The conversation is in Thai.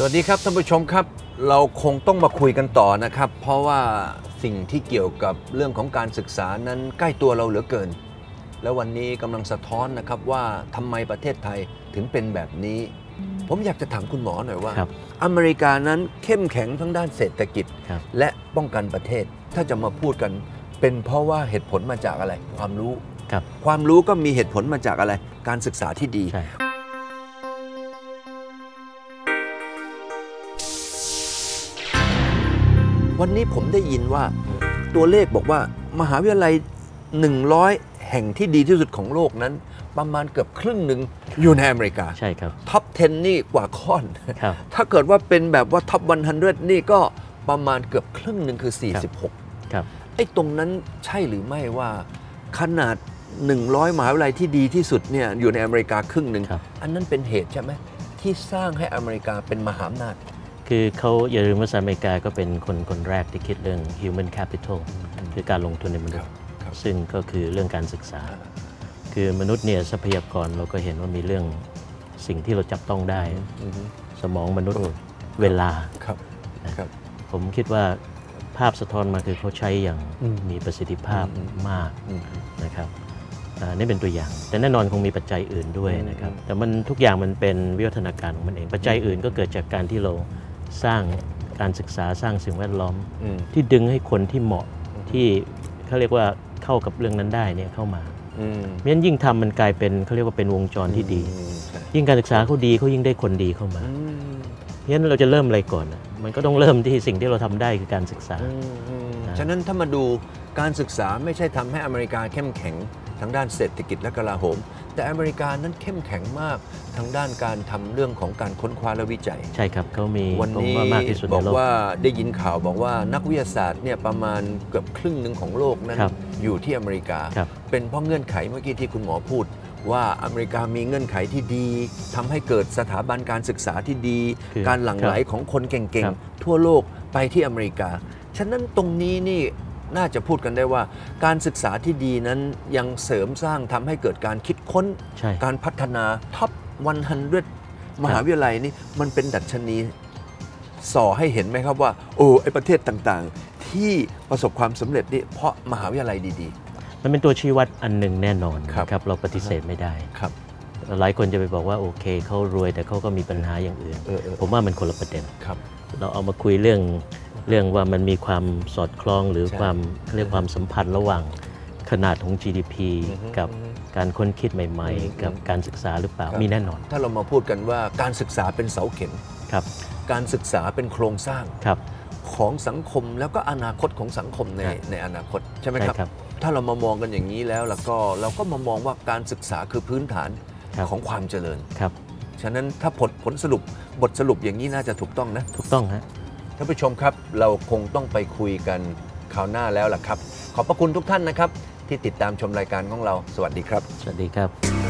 วัสดีครับท่านผู้ชมครับ เราคงต้องมาคุยกันต่อนะครับ เพราะว่าสิ่งที่เกี่ยวกับเรื่องของการศึกษานั้นใกล้ตัวเราเหลือเกิน แล้ววันนี้กำลังสะท้อนนะครับว่าทำไมประเทศไทยถึงเป็นแบบนี้ ผมอยากจะถามคุณหมอหน่อยว่า ครับอเมริกานั้นเข้มแข็งทั้งด้านเศรษฐกิจ ครับ และป้องกันประเทศ ถ้าจะมาพูดกัน เป็นเพราะว่าเหตุผลมาจากอะไร ความรู้ ครับ ความรู้ก็มีเหตุผลมาจากอะไร การศึกษาที่ดี ใช่ วันนี้ผมได้ยินว่าตัวเลขบอกว่ามหาวิทยาลัย 100 แห่งที่ดีที่สุดของโลกนั้น ประมาณเกือบครึ่งหนึ่งอยู่ในอเมริกา ใช่ครับ ท็อป 10 นี่กว่าค่อนครับถ้าเกิดว่าเป็นแบบว่าท็อป 100 นี่ก็ประมาณเกือบครึ่งหนึ่งคือ 46 ครับไอ้ตรงนั้นใช่หรือไม่ว่าขนาด 100มหาวิทยาลัยที่ดีที่สุดเนี่ยอยู่ในอเมริกาครึ่งหนึ่งครับอันนั้นเป็นเหตุใช่ไหมที่สร้างให้อเมริกาเป็นมหาอำนาจ คือเขาอย่าลืมว่าสหรัฐอเมริกาก็เป็นคนคนแรกที่คิดเรื่อง human capital คือการลงทุนในมนุษย์ครับซึ่งก็คือเรื่องการศึกษา คือมนุษย์เนี่ยทรัพยากรเราก็เห็นว่ามีเรื่องสิ่งที่เราจับต้องได้อือฮึสมองมนุษย์เวลาครับครับผมคิดว่าภาพสะท้อนมาคือเขาใช้อย่างอืมมีประสิทธิภาพอืมมากอืมนะครับอ่านี่เป็นตัวอย่าง แต่แน่นอนคงมีปัจจัยอื่นด้วยนะครับอืมแต่มันทุกอย่างมันเป็นวิวัฒนาการของมันเอง ปัจจัยอื่นก็เกิดจากการที่เรา สร้างการศึกษาสร้างสิ่งแวดล้อมอืมที่ดึงให้คนที่เหมาะอืมที่เขาเรียกว่าเข้ากับเรื่องนั้นได้เนี่ยเข้ามาอืมเพราะฉะนั้นยิ่งทำมันกลายเป็นเขาเรียกว่าเป็นวงจรที่ดีอืมใช่ยิ่งการศึกษาเขาดีเขายิ่งได้คนดีเข้ามาอืมเพราะฉะนั้นเราจะเริ่มอะไรก่อนอะมันก็ต้องเริ่มที่สิ่งที่เราทำได้คือการศึกษาอืมอืมนะฉะนั้นถ้ามาดูการศึกษาไม่ใช่ทำให้อเมริกาเข้มแข็งทางด้านเศรษฐกิจและกลาโหม แต่อเมริกานั้นเข้มแข็งมากทางด้านการทำเรื่องของการค้นคว้าและวิจัย ใช่ครับเขามีวันผมนี้ว่ามากที่สุดบในอกโลกว่าได้ยินข่าวบอกว่านักวิทยาศาสตร์เนี่ยประมาณเกือบครึ่งหนึ่งของโลกนั้นครับอยู่ที่อเมริกาครับเป็นเพราะเงื่อนไขเมื่อกี้ที่คุณหมอพูดว่าอเมริกามีเงื่อนไขที่ดีทำให้เกิดสถาบันการศึกษาที่ดีคือการหลั่งไหลครับของคนเก่งครับๆทั่วโลกไปที่อเมริกา ฉะนั้นตรงนี้นี่ น่าจะพูดกันได้ว่า การศึกษาที่ดีนั้นยังเสริมสร้างทำให้เกิดการคิดค้น ใช่ การพัฒนาท็อป100 มหาวิทยาลัยนี่มันเป็นดัชนีส่อให้เห็นไหมครับว่า โอ้ไอประเทศต่างๆ ที่ประสบความสำเร็จนี่เพราะมหาวิทยาลัยดี มันเป็นตัวชี้วัดอันหนึ่งแน่นอนครับ นะครับเราปฏิเสธไม่ได้ ๆ ครับ หลายคนจะไปบอกว่าโอเคเขารวยแต่เขาก็มีปัญหาอย่างอื่น เออเออ ผมว่ามันคนละประเด็น ครับ เราเอามาคุยเรื่อง เรื่องว่ามันมีความสอดคล้องหรือใช่ความเรียกความสัมพันธ์ระหว่างขนาดของ GDP อือฮึกับอือฮึการค้นคิดใหม่อืมๆกับการศึกษาหรือเปล่าครับมีแน่นอน ถ้าเรามาพูดกันว่าการศึกษาเป็นเสาเข็มครับการศึกษาเป็นโครงสร้างครับของสังคมแล้วก็อนาคตของสังคมในครับในอนาคตใช่ไหมใช่ครับครับ ถ้าเรามามองกันอย่างนี้แล้วแล้วก็เราก็มามองว่าการศึกษาคือพื้นฐานครับของความเจริญครับฉะนั้นถ้าผลผลสรุปบทสรุปอย่างนี้น่าจะถูกต้องนะ ถูกต้องฮะ ท่านผู้ชมครับ เราคงต้องไปคุยกันคราวหน้าแล้วล่ะครับ ขอบพระคุณทุกท่านนะครับ ที่ติดตามชมรายการของเรา สวัสดีครับ สวัสดีครับ